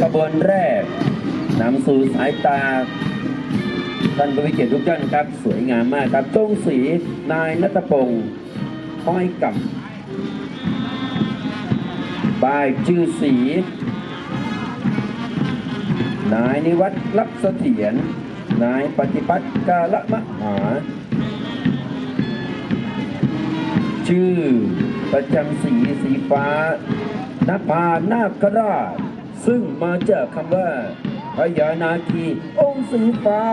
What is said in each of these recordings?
ขบวนแรกนำสู่สายตาท่านผู้วิเกียรติทุกท่านครับ สวยงามมากครับจงศรีนายนัตพงศ์ห้อยกับบายชื่อสี นายนิวัฒน์ลักษณ์เสถียรนายปฏิพัฒน์กาละมหา ชื่อประจำสีสีฟ้านภานาคราช ซึ่งมาจากคำว่าพญานาคีองค์สีฟ้า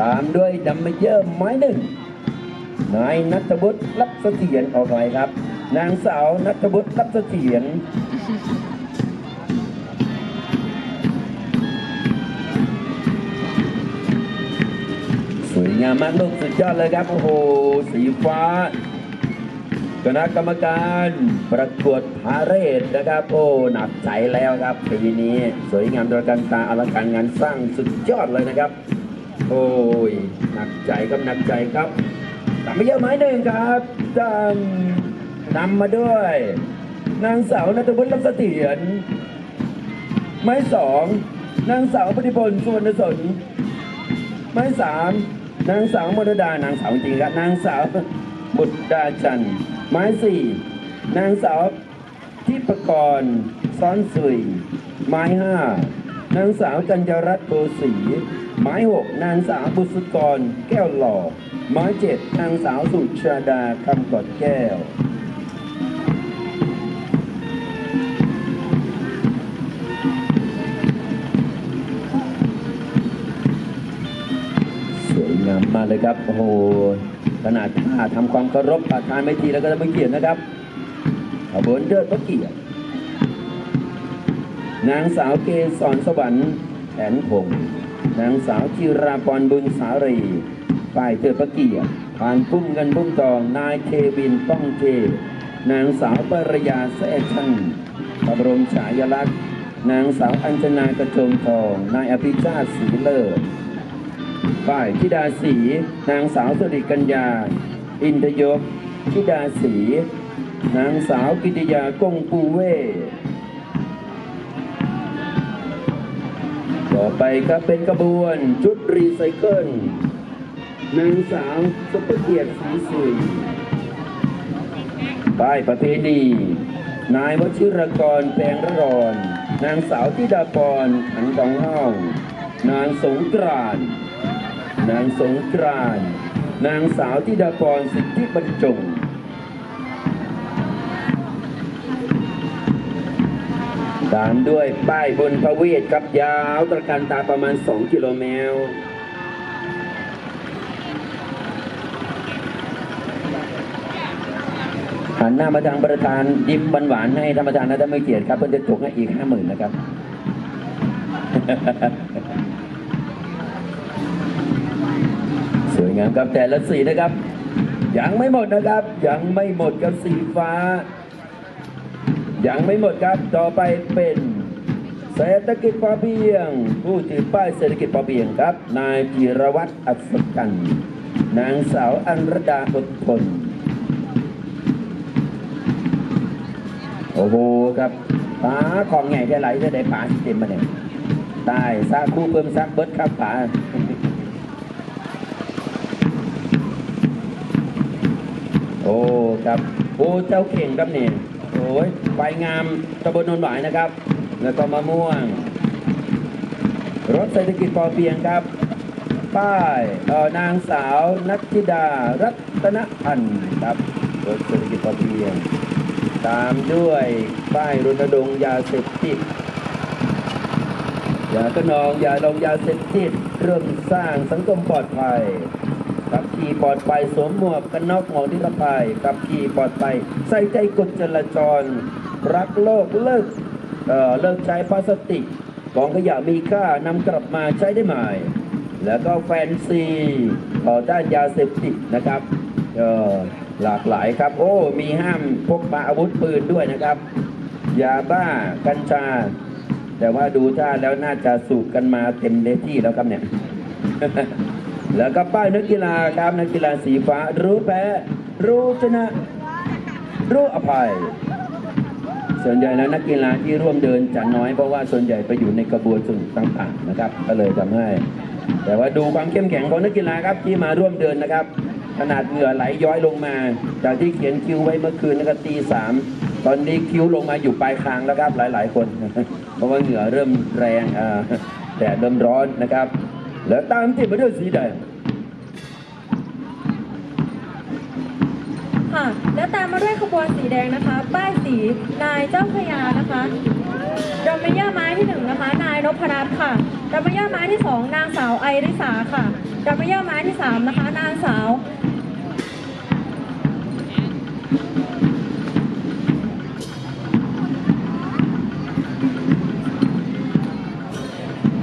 ตามด้วยดัมเมเยอร์ไม้หนึ่งนายนัทบุตรรับเสถียรออกไปครับ นางสาวนัทบุตรรับเสถียรสวยงามมากลูกสุดยอดเลยครับ โอ้โห สีฟ้า คณะกรรมการประกวดพาเรศนะครับ โอ้หนักใจแล้วครับปีนี้สวยงามโดยการตาอลังการงานสร้างสุดยอดเลยนะครับ โอ้ยหนักใจครับหนักใจครับตามไปเยอะไม้หนึ่งครับจำนำมาด้วย นางสาวนัทบุญรับเสถียรไม้สองนางสาวปฏิพลสุวรรณสนไม้สามนางสาวมรดานางสาวจริงครับนางสาวบุตรดาจันทร์ ไม้สี่นางสาวทิพกรซ้อนสุยไม้ห้านางสาวจันยรัตน์โกสีไม้หกนางสาวบุษกรแก้วหล่อไม้เจ็ดนางสาวสุชาดาคำกอดแก้วสวยงามมากเลยครับโอ้โห ขนาดท่าทำความเคารพประธานไม่ทีแล้วก็จะไม่เกียรตินะครับขบวนเทิดพระเกียรตินางสาวเกศรสวรรค์แผนพงนางสาวจิราพรบุญสารีฝ่ายเทิดพระเกียรติผ่านพุ่มเงินพุ่มทองนายเควินป้องเทนางสาวปรยาแซ่ชันพระบรมฉายาลักษณ์ นางสาวอัญชนากระโจมทอง นายอภิชาติศรีเลิศ ฝ่ายธิดาสีนางสาวสุริกัญญา อินทยกธิดาสีนางสาวกิติยากงปูเว ต่อไปก็เป็นกระบวนชุดรีไซเคิลนางสาวสุภเกียรติศรีสุยป้ายประเพณีนายวชิรกรแปลงระรอน นางสาวธิดาพรขันดองเฮานางสงกรานต์ นางสงกรานนางสาวธิดาพรสิทธิบรรจงตามด้วยป้ายบนพระเวทครับยาวตระการตาประมาณ 2 กิโลเมตรหันหน้ามาทางประธานยิ้มหวานให้ท่านประธานนะท่านไม่เกียรติครับเพื่อจะจกให้อีกห้าหมื่นนะครับ สวยงามครับแต่ละสีนะครับ ยังไม่หมดนะครับ ยังไม่หมดกับสีฟ้า ยังไม่หมดครับต่อไปเป็นเศรษฐกิจพอเพียง ผู้ถือป้ายเศรษฐกิจพอเพียงครับ นายจิรวัตรอัศกัน นางสาวอันรดาอดทนโอ้โหครับป๋าของไงจะไหลจะได้ป๋าเต็มมาเนี่ยตายซาคู่เพิ่มซักเบิร์ดครับป๋า โอ้ครับโอ้เจ้าเข่งครับเนี่ยโอ้ยใบงามตำบลโนนหวายนะครับ แล้วก็มะม่วง รถเศรษฐกิจพอเพียงครับ ป้ายเอ่อนางสาวนัทธิดารัตนพันธ์ครับรถเศรษฐกิจพอเพียง ตามด้วยป้ายรณรงค์ยาเสพติดอย่ากระนองอย่าลงยาเสพติดเรื่องสร้างสังคมปลอดภัย ขับขี่ปลอดภัยสวมหมวกกันน็อกหมวกนิรภัยขับขี่ปลอดภัยใส่ใจกฎจราจร รักโลกเลิกเเลิกใช้พลาสติกของขยะมีค่านำกลับมาใช้ได้ใหม่ แล้วก็แฟนซีต่อต้านยาเสพติดนะครับหลากหลายครับ โอ้ มีห้ามพกพาอาวุธปืนด้วยนะครับ ยาบ้ากัญชา แต่ว่าดูท่าแล้วน่าจะสูบกันมาเต็มเลที่แล้วครับเนี่ย แล้วก็ป้ายนักกีฬาครับนักกีฬาสีฟ้า รู้แพ้รู้ชนะ รู้อภัย ส่วนใหญ่แล้วนักกีฬาที่ร่วมเดินจะน้อยเพราะว่าส่วนใหญ่ไปอยู่ในกระบวนส่วนต่างๆนะครับ ก็เลยทำให้ แต่ว่าดูความเข้มแข็งของนักกีฬาครับที่มาร่วมเดินนะครับ ขนาดเหงื่อไหลย้อยลงมา จากที่เขียนคิวไว้เมื่อคืนนะครับตีสามตอนนี้คิ้วลงมาอยู่ปลายคางแล้วครับหลาย ๆ คน เพราะว่าเหงื่อเริ่มแรงแดดเริ่มร้อนนะครับ แล้วตามที่มาด้วยสีแดง ค่ะ แล้วตามมาด้วยขบวนสีแดงนะคะ ป้ายสีนายเจ้าพยานะคะดัมเมเยอร์ไม้ที่หนึ่งนะคะ นายนพรัตน์ค่ะดัมเมเยอร์ไม้ที่สองนางสาวไอริสาค่ะดัมเมเยอร์ไม้ที่สามนะคะ นางสาว